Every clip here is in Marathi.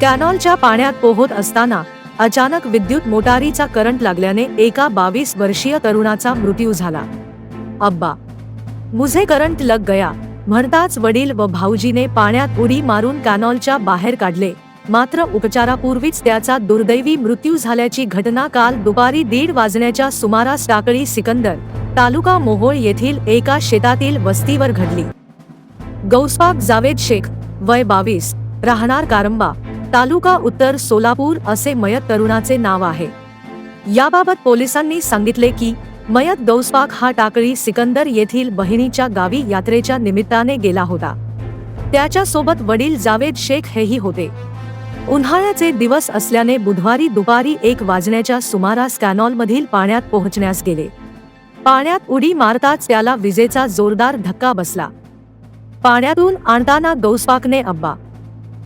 कॅनॉलच्या पाण्यात पोहत असताना अचानक विद्युत मोटारीचा करंट लागल्याने एका बावीस वर्षीय तरुणाचा मृत्यू झाला. अब्बा! मुझे करंट लग गया म्हणताच वडील व भाऊजीने पाण्यात उडी मारून कॅनॉलच्या बाहेर काढले. मात्र उपचारापूर्वीच त्याचा दुर्दैवी मृत्यू झाल्याची घटना काल दुपारी दीड वाजण्याच्या सुमारास टाकळी सिकंदर तालुका मोहोळ येथील एका शेतातील वस्तीवर घडली. गौसपाक जावेद शेख वय बावीस राहणार कारंबा तालुका उत्तर सोलापूर असे मयत तरुणाचे नाव आहे. याबाबत पोलिसांनी सांगितले की मयत गौसपाक हा टाकळी सिकंदर येथील बहिणीच्या गावी यात्रेच्या निमित्ताने गेला होता. त्याच्यासोबत वडील जावेद शेख हेही होते. उन्हाळ्याचे दिवस असल्याने बुधवारी दुपारी एक वाजण्याच्या सुमारास कॅनॉलमधील पाण्यात पोहोचण्यास गेले. पाण्यात उडी मारताच त्याला विजेचा जोरदार धक्का बसला. पाण्यातून आणताना गौसपाकने अब्बा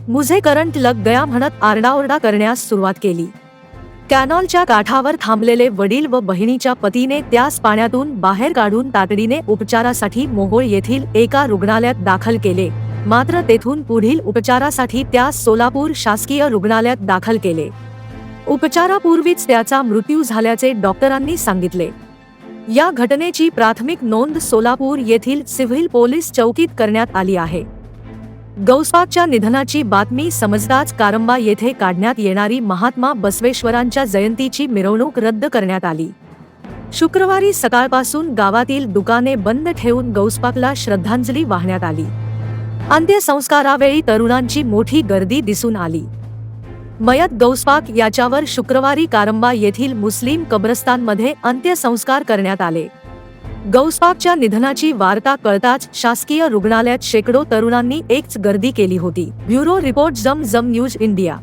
मुझे करंट लग गया म्हणत आरडाओरडा करण्यास सुरुवात केली. कॅनॉलच्या काठावर थांबलेले वडील व बहिणीच्या पतीने त्यास पाण्यातून बाहेर काढून तातडीने उपचारासाठी मोहोळ येथील एका रुग्णालयात दाखल केले. मात्र तेथून पुढील उपचारासाठी त्यास सोलापूर शासकीय रुग्णालयात दाखल केले. उपचारापूर्वीच त्याचा मृत्यू झाल्याचे डॉक्टरांनी सांगितले. या घटनेची प्राथमिक नोंद सोलापूर येथील सिव्हिल पोलीस चौकीत करण्यात आली आहे. गौसपाकच्या निधनाची बातमी समजताच कारंबा येथे काढण्यात येणारी महात्मा बसवेश्वरांच्या जयंतीची मिरवणूक रद्द करण्यात आली. शुक्रवारी सकाळपासून गावातील दुकाने बंद ठेवून गौसपाकला श्रद्धांजली वाहण्यात आली. अंत्यसंस्कारावेळी तरुणांची मोठी गर्दी दिसून आली. मयत गौसपाक याच्यावर शुक्रवारी कारंबा येथील मुस्लिम कब्रस्तानमध्ये अंत्यसंस्कार करण्यात आले. गौसपाकच्या निधनाची वार्ता कळताच शासकीय रुग्णालयात शेकडो तरुणांनी एकच गर्दी केली होती. ब्युरो रिपोर्ट जम जम न्यूज इंडिया.